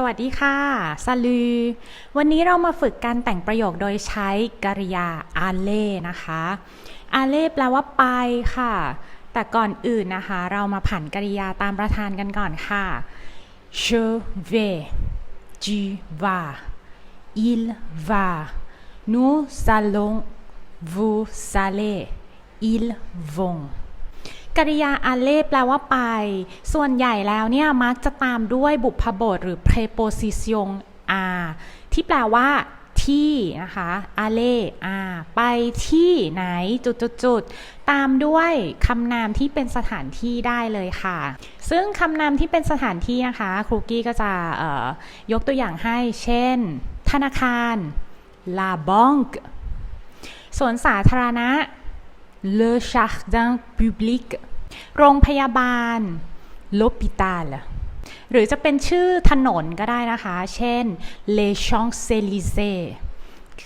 สวัสดีค่ะซาลูวันนี้เรามาฝึกการแต่งประโยคโดยใช้กริยาอาเล่นะคะอาเล่แปลว่าไปค่ะ แต่ก่อนอื่นนะคะ เรามาผันกริยาตามประธานกันก่อนค่ะ je vais tu vas il va nous allons vous allez ils vont กริยาอาเล่แปลว่าไป ส่วนใหญ่แล้วเนี่ยมักจะตามด้วยบุพบทหรือ preposition a ที่แปลว่าที่นะคะอาเล่อาไปที่ไหนจุดจุดจุดตามด้วยคำนามที่เป็นสถานที่ได้เลยค่ะ ซึ่งคำนามที่เป็นสถานที่นะคะครูกี้ก็จะยกตัวอย่างให้ เช่น ธนาคาร la banque สวนสาธารณะ le jardin public โรงพยาบาล l'hôpital หรือจะเป็นชื่อถนนก็ได้นะคะ เช่น les Champs-Élysées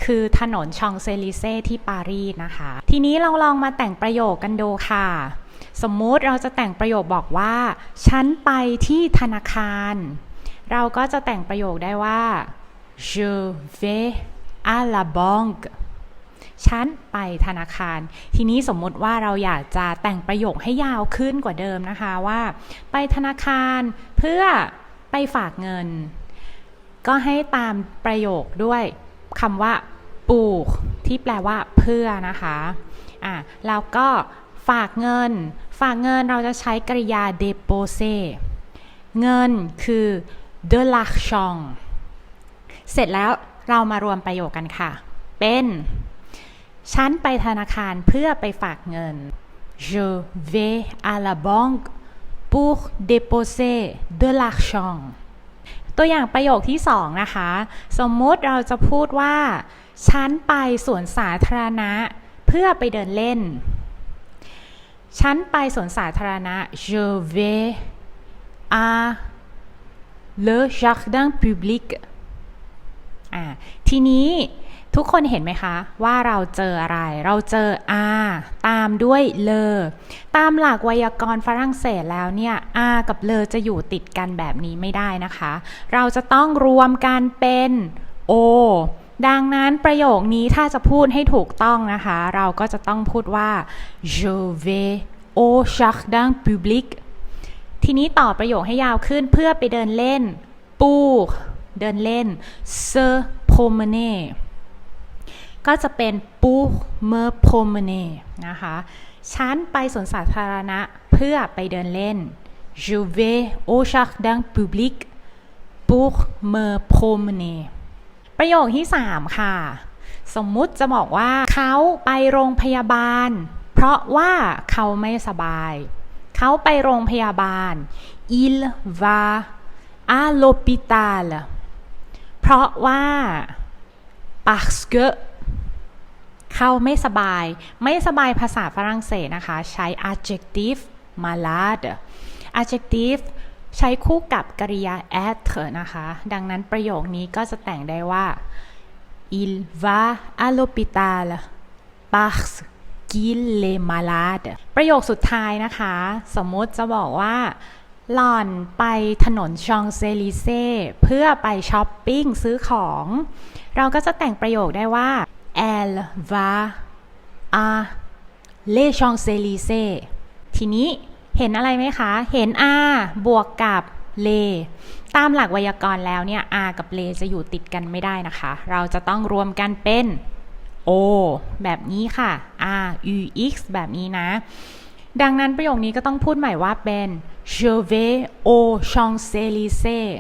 คือถนนชองเซลิเซ่ที่ปารีสนะคะ ทีนี้ลองลองมาแต่งประโยคกันดูค่ะ สมมุติเราจะแต่งประโยคบอกว่า ฉันไปที่ธนาคาร เราก็จะแต่งประโยคได้ว่า je vais à la banque ฉันไปธนาคาร ทีนี้สมมติว่าเราอยากจะแต่งประโยคให้ยาวขึ้นกว่าเดิมนะคะว่า ไปธนาคารเพื่อไปฝากเงิน ก็ให้ตามประโยคด้วยคำว่าปลูกที่แปลว่าเพื่อนะคะอะแล้วก็ฝากเงิน ฝากเงินเราจะใช้กริยา déposer เงินคือ de l'argent เสร็จแล้วเรามารวมประโยคกันค่ะ เป็น ฉันไปธนาคารเพื่อไปฝากเงิน je vais à la banque pour déposer de l'argent ตัวอย่างประโยคที่สองนะคะ สมมุติเราจะพูดว่า ฉันไปสวนสาธารณะ เพื่อไปเดินเล่น ฉันไปสวนสาธารณะ je vais à le jardin public อ่าทีนี้ ทุกคนเห็นไหมคะว่าเราเจออะไร เราเจอ a ตามด้วยเลอตามหลักไวยากรณ์ฝรั่งเศสแล้วเนี่ย a กับเลอจะอยู่ติดกันแบบนี้ไม่ได้นะคะ เราจะต้องรวมกันเป็น o ดังนั้นประโยคนี้ถ้าจะพูดให้ถูกต้องนะคะ เราก็จะต้องพูดว่า je vais au jardin public ทีนี้ต่อประโยคให้ยาวขึ้นเพื่อไปเดินเล่น pour เดินเล่น se promener ก็จะเป็น pour me promener นะคะ ฉันไปสวนสาธารณะเพื่อไปเดินเล่น je vais au jardin public pour me promener ประโยคที่ 3 ค่ะ สมมุติจะบอกว่าเขาไปโรงพยาบาล เพราะว่าเขาไม่สบาย เขาไปโรงพยาบาล il va à l'hôpital เพราะว่า parce que เขาไม่สบาย ไม่สบายภาษาฝรั่งเศสนะคะ ใช้ adjective malade adjective ใช้คู่กับกริยา être นะคะ ดังนั้นประโยคนี้ก็จะแต่งได้ว่า il va à l'hôpital parce qu'il est malade ประโยคสุดท้ายนะคะ สมมติจะบอกว่าหล่อนไปถนนชองเซลิเซ่เพื่อไปช้อปปิ้งซื้อของ เราก็จะแต่งประโยคได้ว่า elle va à les Champs-Élysées ทีนี้เห็นอะไรไหมคะ เห็น a บวกกับเลตามหลักไวยากรณ์แล้วเนี่ย a กับเลจะอยู่ติดกันไม่ได้นะคะ เราจะต้องรวมกันเป็น o แบบนี้ค่ะ r u x แบบนี้นะ ดังนั้นประโยคนี้ก็ต้องพูดใหม่ว่าเป็น je vais au Champs-Élysées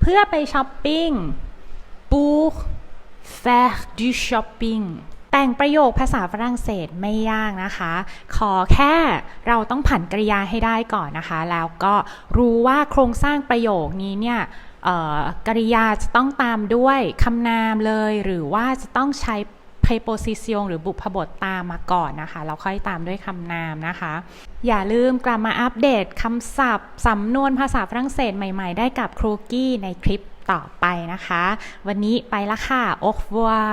เพื่อไปช้อปปิ้ง faire du shopping แต่งประโยคภาษาฝรั่งเศสไม่ยากนะคะ ขอแค่เราต้องผันกริยาให้ได้ก่อนนะคะ แล้วก็รู้ว่าโครงสร้างประโยคนี้เนี่ยกริยาจะต้องตามด้วยคำนามเลย หรือว่าจะต้องใช้ preposition หรือบุพบทตามมาก่อนนะคะแล้วค่อยตามด้วยคำนามนะคะ อย่าลืมกลับมาอัปเดตคำศัพท์สำนวนภาษาฝรั่งเศสใหม่ๆ ได้กับครูกี้ในคลิปต่อไปนะคะ วันนี้ไปละค่ะ au revoir